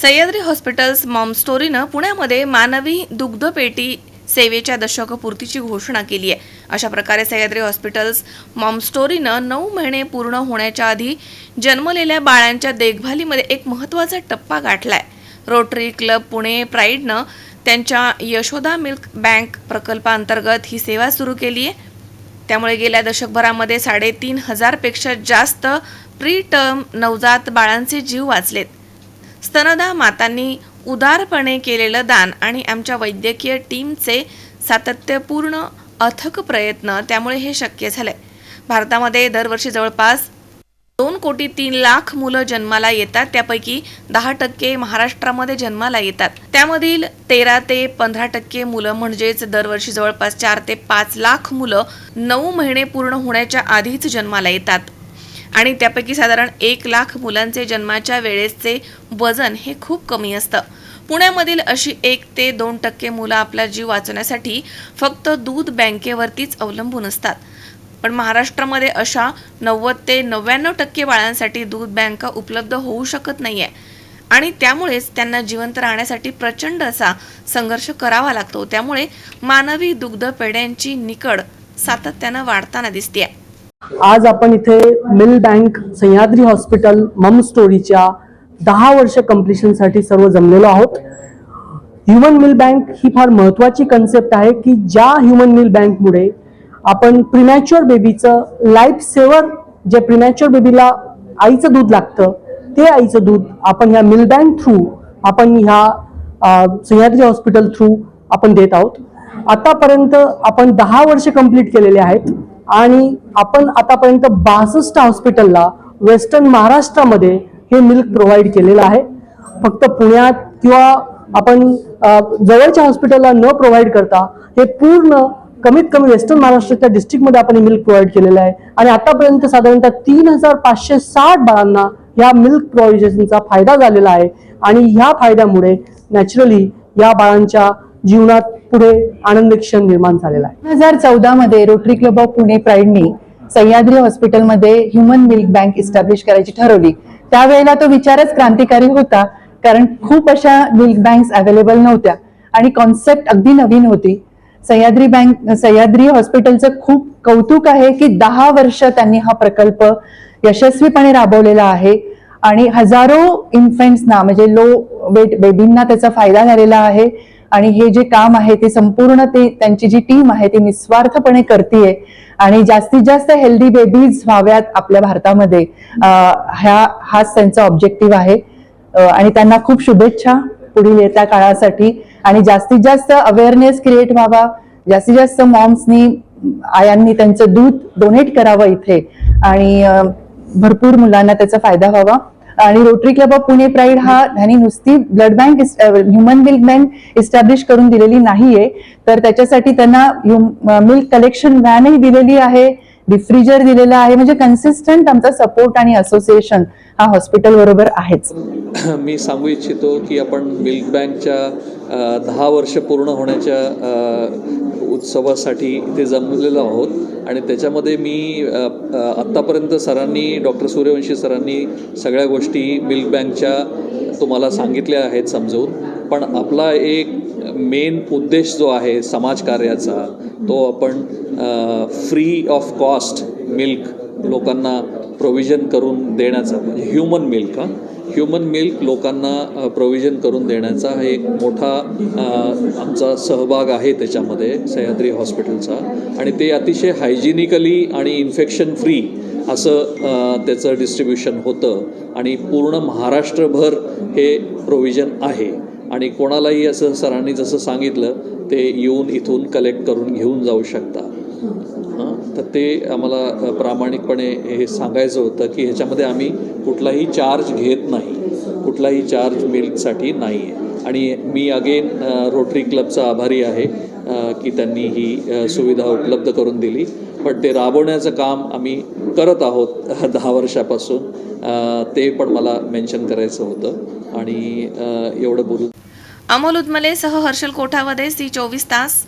Sahyadri hospitals Maugham स्टोरीनं पुण्यामध्ये मानवी दुग्धपेटी सेवेच्या दशकपूर्तीची घोषणा केली आहे. अशा प्रकारे सह्याद्री हॉस्पिटल्स मॉम स्टोरीनं नऊ महिने पूर्ण होण्याच्या आधी जन्मलेल्या बाळांच्या देखभालीमध्ये एक महत्त्वाचा टप्पा गाठला आहे रोटरी क्लब पुणे प्राईडनं त्यांच्या यशोदा मिल्क बँक प्रकल्पाअंतर्गत ही सेवा सुरू केली आहे. त्यामुळे गेल्या दशकभरामध्ये साडेतीन हजारपेक्षा जास्त प्री टर्म नवजात बाळांचे जीव वाचलेत. स्तनदा मातांनी उदारपणे केलेलं दान आणि आमच्या वैद्यकीय टीमचे सातत्यपूर्ण अथक प्रयत्न त्यामुळे हे शक्य झालंय. भारतामध्ये दरवर्षी जवळपास दोन कोटी तीन लाख मुलं जन्माला येतात. त्यापैकी दहा टक्के महाराष्ट्रामध्ये जन्माला येतात. त्यामधील तेरा ते पंधरा टक्के मुलं म्हणजेच दरवर्षी जवळपास चार ते पाच लाख मुलं नऊ महिने पूर्ण होण्याच्या आधीच जन्माला येतात. आणि त्यापैकी साधारण एक लाख मुलांचे जन्माच्या वेळेसचे वजन हे खूप कमी असतं. पुण्यामधील अशी एक ते दोन टक्के मुलं आपला जीव वाचवण्यासाठी फक्त दूध बँकेवरतीच अवलंबून असतात. पण महाराष्ट्रामध्ये अशा नव्वद ते नव्याण्णव टक्के बाळांसाठी दूध बँका उपलब्ध होऊ शकत नाही आहे आणि त्यामुळेच त्यांना जिवंत राहण्यासाठी प्रचंड असा संघर्ष करावा लागतो. त्यामुळे मानवी दुग्ध पेढ्यांची निकड सातत्यानं वाढताना दिसते आज आपण इथे मिल बँक सह्याद्री हॉस्पिटल मम स्टोरीच्या दहा वर्ष कम्प्लिशनसाठी सर्व जमलेलो आहोत. ह्युमन मिल बँक ही फार महत्वाची कन्सेप्ट आहे की ज्या ह्युमन मिल बँकमुळे आपण प्रिमॅच्युअर बेबीचं लाईफ सेवर जे प्रिमॅच्युअर बेबीला आईचं दूध लागतं ते आईचं दूध आपण ह्या मिल बँक थ्रू आपण ह्या सह्याद्री हॉस्पिटल थ्रू आपण देत आहोत. आतापर्यंत आपण दहा वर्ष कंप्लीट केलेले आहेत आणि आपण आतापर्यंत बासष्ट हॉस्पिटलला वेस्टर्न महाराष्ट्रामध्ये हे मिल्क प्रोव्हाइड केलेलं आहे. फक्त पुण्यात किंवा आपण जवळच्या हॉस्पिटलला न प्रोव्हाइड करता हे पूर्ण कमीत कमी वेस्टर्न महाराष्ट्राच्या डिस्ट्रिक्टमध्ये आपण मिल्क प्रोव्हाइड केलेलं आहे. आणि आतापर्यंत साधारणतः तीन हजार पाचशे साठ बाळांना या मिल्क प्रोव्हिजनचा फायदा झालेला आहे. आणि ह्या फायद्यामुळे नॅचरली या बाळांच्या जीवनात पुढे आनंद क्षण निर्माण झालेला आहे. दोन हजार चौदा मध्ये रोटरी क्लब ऑफ पुणे प्राईडनी सह्याद्री हॉस्पिटलमध्ये ह्युमन मिल्क बँक इस्टॅब्लिश करायची ठरवली. त्यावेळेला तो विचारच क्रांतिकारी होता कारण खूप अशा मिल्क बँक्स अवेलेबल नव्हत्या. आणि कॉन्सेप्ट अगदी नवीन होती. सह्याद्री बँक सह्याद्री हॉस्पिटलचं खूप कौतुक आहे की दहा वर्ष त्यांनी हा प्रकल्प यशस्वीपणे राबवलेला आहे. आणि हजारो इन्फंट्सना म्हणजे लो वेट बेबींना त्याचा फायदा झालेला आहे. आणि हे जे काम आहे ते संपूर्ण ते त्यांची जी टीम आहे ती निस्वार्थपणे करते आणि जास्तीत जास्त हेल्दी बेबीज व्हाव्यात आपल्या भारतामध्ये. ह्या हाच त्यांचा ऑब्जेक्टिव्ह आहे. आणि त्यांना खूप शुभेच्छा पुढील येत्या काळासाठी. आणि जास्तीत जास्त अवेअरनेस क्रिएट व्हावा. जास्तीत जास्त मॉम्सनी आयांनी त्यांचं दूध डोनेट करावं इथे. आणि भरपूर मुलांना त्याचा फायदा व्हावा. आणि Rotary club of Pune pride हा ह्यानी नुसती blood bank human milk bank establish करून दिलेली नाहीये. तर त्याच्यासाठी त्यांना मिल्क कलेक्शन व्हॅनही दिलेली आहे. डिफ्रिजर दिलेलं आहे. म्हणजे कन्सिस्टंट आमचा सपोर्ट आणि असोसिएशन हा हॉस्पिटल बरोबर आहेच. मी सांगू इच्छितो की आपण मिल्क बँकच्या दहा वर्ष पूर्ण होण्याच्या उत्सवासाठी इथे जमलेलो आहोत. आणि त्याच्यामध्ये मी आत्तापर्यंत सरांनी डॉक्टर सूर्यवंशी सरांनी सगळ्या गोष्टी मिल्क बँकच्या तुम्हाला सांगितल्या आहेत समजून. पण आपला एक मेन उद्देश जो आहे समाजकार्याचा तो आपण फ्री ऑफ कॉस्ट मिल्क लोकांना प्रोव्हिजन करून देण्याचा म्हणजे ह्युमन मिल्क हां. ह्युमन मिल्क लोकांना प्रोव्हिजन करून देण्याचा हा एक मोठा आमचा सहभाग आहे त्याच्यामध्ये सह्याद्री हॉस्पिटलचा. आणि ते अतिशय हायजिनिकली आणि इन्फेक्शन फ्री असं त्याचं डिस्ट्रीब्युशन होतं. आणि पूर्ण महाराष्ट्रभर हे प्रोव्हिजन आहे. आणि कोणालाही असं सरांनी जसं सांगितलं ते येऊन इथून कलेक्ट करून घेऊन जाऊ शकता. तर ते आम्हाला प्रामाणिकपणे हे सांगायचं होतं की ह्याच्यामध्ये आम्ही कुठलाही चार्ज घेत नाही. कुठलाही चार्ज मिल्कसाठी नाही आहे आणि मी अगेन रोटरी क्लबचा आभारी आहे की त्यांनी ही सुविधा उपलब्ध करून दिली. पण ते राबवण्याचं काम आम्ही करत आहोत दहा वर्षापासून. ते पण मला मेन्शन करायचं होतं. आणि एवढं बोलून अमोल उदमले सह हर्षल कोठावदे सी चोवीस तास.